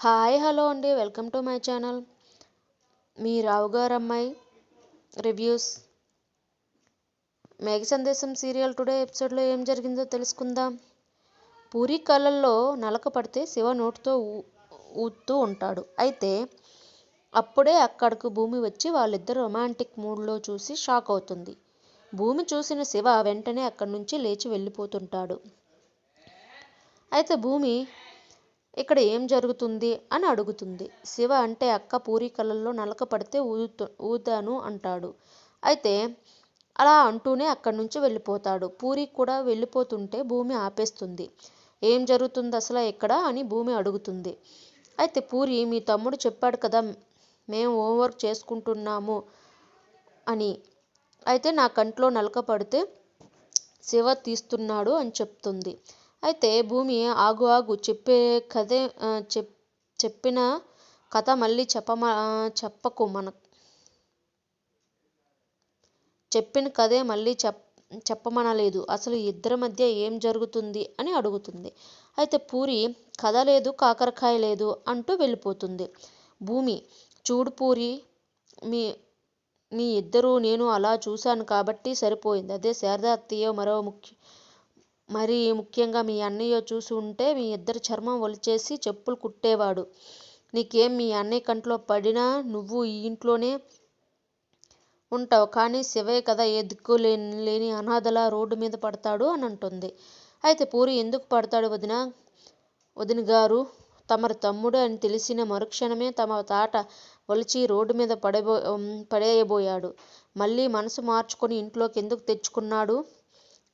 Hi hello అండి. Welcome to my channel. మీ రావుగారు అమ్మాయి రివ్యూస్. మేఘ సందేశం సీరియల్ టుడే ఎపిసోడ్లో ఏం జరిగిందో తెలుసుకుందాం. పూరి కళ్ళల్లో నలక పడితే శివ నోటితో ఊ- ఉంటాడు. అయితే అప్పుడే అక్కడకు భూమి వచ్చి వాళ్ళిద్దరు రొమాంటిక్ మూడ్లో చూసి షాక్ అవుతుంది. భూమి చూసిన శివ వెంటనే అక్కడి నుంచి లేచి వెళ్ళిపోతుంటాడు. అయితే భూమి ఇక్కడ ఏం జరుగుతుంది అని అడుగుతుంది. శివ అంటే అక్క పూరి కళ్ళల్లో నలక పడితే ఊదు ఊదాను అంటాడు. అయితే అలా అంటూనే అక్కడి నుంచి వెళ్ళిపోతాడు. పూరి కూడా వెళ్ళిపోతుంటే భూమి ఆపేస్తుంది. ఏం జరుగుతుంది అసలు ఎక్కడ అని భూమి అడుగుతుంది. అయితే పూరి మీ తమ్ముడు చెప్పాడు కదా మేము హోంవర్క్ చేసుకుంటున్నాము అని. అయితే నా కంట్లో నలక పడితే శివ తీస్తున్నాడు అని చెప్తుంది. అయితే భూమి ఆగు ఆగు చెప్పే కథే చెప్ చెప్పిన కథ మళ్ళీ చెప్పమ చెప్పకు మన చెప్పిన కథే మళ్ళీ చెప్ చెప్పమనలేదు. అసలు ఇద్దరి మధ్య ఏం జరుగుతుంది అని అడుగుతుంది. అయితే పూరి కథ లేదు కాకరకాయ లేదు అంటూ వెళ్ళిపోతుంది. భూమి చూడు పూరి మీ మీ ఇద్దరూ నేను అలా చూశాను కాబట్టి సరిపోయింది. అదే శారదా అత్తయ్య మరో ముఖ్య మరి ముఖ్యంగా మీ అన్నయ్య చూసి ఉంటే మీ ఇద్దరి చర్మం ఒలిచేసి చెప్పులు కుట్టేవాడు. నీకేం మీ అన్నయ్య కంట్లో పడినా నువ్వు ఈ ఇంట్లోనే ఉంటావు. కానీ శివే కదా ఏ దిక్కు లేని లేని అనాథలా రోడ్డు మీద పడతాడు అని అంటుంది. అయితే పూరి ఎందుకు పడతాడు వదిన? వదిన గారు తమరి తమ్ముడు అని తెలిసిన మరుక్షణమే తమ తాట ఒలిచి రోడ్డు మీద పడబో పడేయబోయాడు. మళ్ళీ మనసు మార్చుకొని ఇంట్లోకి ఎందుకు తెచ్చుకున్నాడు?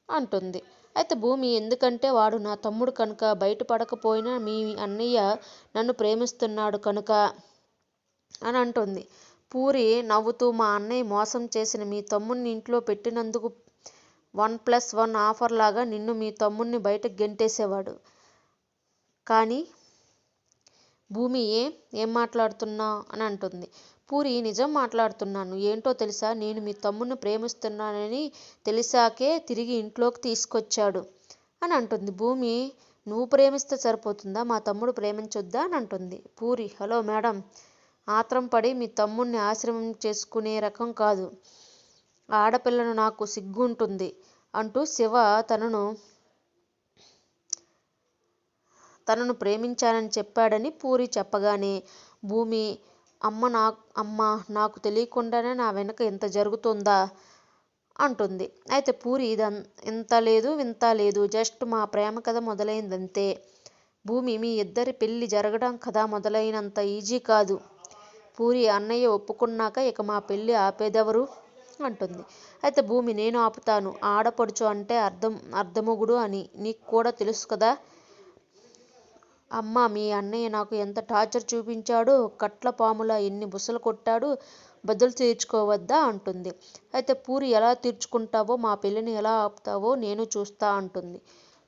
అంటుంది. అయితే భూమి ఎందుకంటే వాడు నా తమ్ముడు కనుక బయటపడకపోయినా మీ అన్నయ్య నన్ను ప్రేమిస్తున్నాడు కనుక అని అంటుంది. పూరి నవ్వుతూ మా అన్నయ్య మోసం చేసిన మీ తమ్ముడిని ఇంట్లో పెట్టినందుకు వన్ ప్లస్ వన్ ఆఫర్ లాగా నిన్ను మీ తమ్ముడిని బయటకు గెంటేసేవాడు. కానీ భూమి ఏ ఏం మాట్లాడుతున్నా అని అంటుంది. పూరి నిజం మాట్లాడుతున్నాను. ఏంటో తెలుసా? నేను మీ తమ్ముడిని ప్రేమిస్తున్నానని తెలిసాకే తిరిగి ఇంట్లోకి తీసుకొచ్చాడు అని అంటుంది. భూమి నువ్వు ప్రేమిస్తే సరిపోతుందా? మా తమ్ముడు ప్రేమించొద్దా అని అంటుంది. Puri hello madam. ఆత్రం పడి మీ తమ్ముడిని ఆశ్రమం చేసుకునే రకం కాదు. ఆడపిల్లను నాకు సిగ్గుంటుంది అంటూ శివ తనను తనను ప్రేమించానని చెప్పాడని పూరి చెప్పగానే భూమి అమ్మ నా అమ్మ నాకు తెలియకుండానే నా వెనక ఇంత జరుగుతుందా? అంటుంది. అయితే పూరి ఇదం ఇంత లేదు వింత లేదు జస్ట్ మా ప్రేమ కథ మొదలైందంతే. భూమి మీ ఇద్దరి పెళ్ళి జరగడం కథ మొదలైనంత ఈజీ కాదు. పూరి అన్నయ్య ఒప్పుకున్నాక ఇక మా పెళ్ళి ఆపేదెవరు? అంటుంది. అయితే భూమి నేను ఆపుతాను. ఆడపడుచు అంటే అర్థం అర్ధముగుడు అని. నీకు కూడా తెలుసు కదా? అమ్మ మీ అన్నయ్య నాకు ఎంత టార్చర్ చూపించాడో కట్ల పాములా ఎన్ని బుసలు కొట్టాడో బదులు తీర్చుకోవద్దా అంటుంది. అయితే పూరి ఎలా తీర్చుకుంటావో మా పెళ్ళిని ఎలా ఆపుతావో నేను చూస్తా అంటుంది.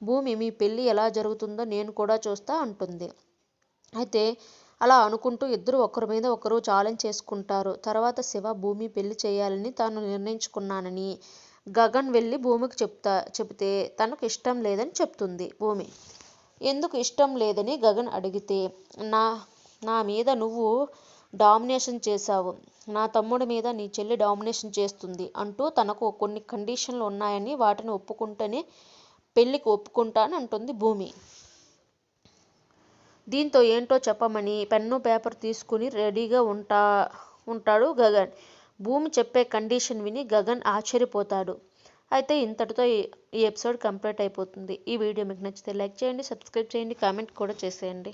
భూమి మీ పెళ్ళి ఎలా జరుగుతుందో నేను కూడా చూస్తా అంటుంది. అయితే అలా అనుకుంటూ ఇద్దరు ఒకరి మీద ఒకరు ఛాలెంజ్ చేసుకుంటారు. తర్వాత శివ భూమి పెళ్ళి చేయాలని తాను నిర్ణయించుకున్నానని గగన్ వెళ్ళి భూమికి చెప్తా చెబితే తనకు ఇష్టం లేదని చెప్తుంది భూమి. ఎందుకు ఇష్టం లేదని గగన్ అడిగితే నా నా మీద నువ్వు డామినేషన్ చేశావు. నా తమ్ముడి మీద నీ చెల్లి డామినేషన్ చేస్తుంది అంటూ తనకు కొన్ని కండిషన్లు ఉన్నాయని వాటిని ఒప్పుకుంటేనే పెళ్ళికి ఒప్పుకుంటాను అంటుంది భూమి. దీంతో ఏంటో చెప్పమని పెన్ను పేపర్ తీసుకుని రెడీగా ఉంటా ఉంటాడు గగన్. భూమి చెప్పే కండిషన్ విని గగన్ ఆశ్చర్యపోతాడు. అయితే ఇంతటితో ఈ ఎపిసోడ్ కంప్లీట్ అయిపోతుంది. ఈ వీడియో మీకు నచ్చితే లైక్ చేయండి సబ్స్క్రైబ్ చేయండి కామెంట్ కూడా చేసేయండి.